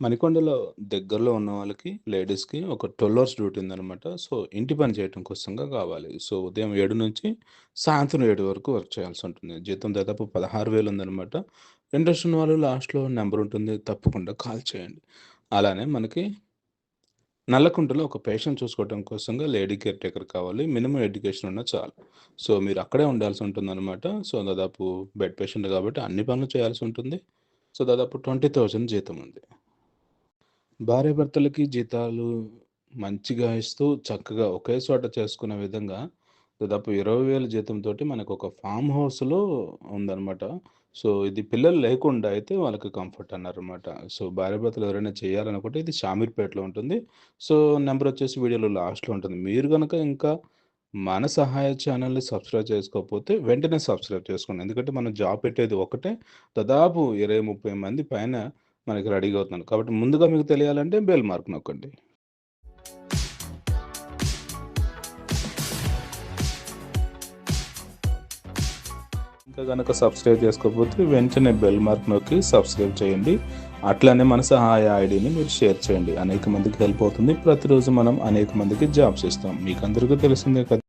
మణికొండలో దగ్గరలో ఉన్న వాళ్ళకి, లేడీస్‌కి ఒక 12 అవర్స్ డ్యూటీ ఉందనమాట. సో, ఇంటి పని చేయటం కోసంగా కావాలి. సో, ఉదయం ఏడు నుంచి సాయంత్రం ఏడు వరకు వర్క్ చేయాల్సి ఉంటుంది జీతం దాదాపు 16,000 ఉందనమాట. ఇంట్రెస్ట్ ఉన్న వాళ్ళు లాస్ట్‌లో నెంబర్ ఉంటుంది. తప్పకుండా కాల్ చేయండి. అలానే మనకి నల్లకుంటలో ఒక పేషెంట్ చూసుకోవటం కోసంగా లేడీ కేర్ టేకర్ కావాలి. మినిమం ఎడ్యుకేషన్ ఉన్నా చాలు. సో, మీరు అక్కడే ఉండాల్సి ఉంటుందనమాట. సో, దాదాపు బెడ్ పేషెంట్ కాబట్టి అన్ని పనులు చేయాల్సి ఉంటుంది. సో, దాదాపు 20,000 జీతం ఉంది. భార్యాభర్తలకి జీతాలు మంచిగా ఇస్తూ చక్కగా ఒకే చోట చేసుకునే విధంగా దాదాపు ఇరవై వేల జీతంతో మనకు ఒక ఫామ్ హౌస్‌లో ఉందన్నమాట సో, ఇది పిల్లలు లేకుండా అయితే వాళ్ళకి కంఫర్ట్ అన్నారనమాట. సో, భార్యాభర్తలు ఎవరైనా చేయాలనుకుంటే ఇది షామీర్పేటలో ఉంటుంది. సో, నెంబర్ వచ్చేసి వీడియోలో లాస్ట్‌లో ఉంటుంది. మీరు కనుక ఇంకా మన సహాయ ఛానెల్‌ని సబ్స్క్రైబ్ చేసుకోకపోతే వెంటనే సబ్స్క్రైబ్ చేసుకోండి. ఎందుకంటే మనం జాబ్ పెట్టేది ఒకటే. దాదాపు 20, 30 మంది పైన మనకి రెడీగా అవుతున్నాను కాబట్టి ముందుగా మీకు తెలియాలంటే బెల్ మార్క్ నొక్కండి. ఇంకా గనక సబ్స్క్రైబ్ చేసుకోకపోతే వెంటనే బెల్ మార్క్ నొక్కి సబ్స్క్రైబ్ చేయండి. అట్లనే మన సహాయ ఐడిని మీరు షేర్ చేయండి. అనేక మందికి హెల్ప్ అవుతుంది. ప్రతిరోజు మనం అనేక మందికి జాబ్స్ ఇస్తాం. మీకు అందరికీ తెలిసిందే కదా!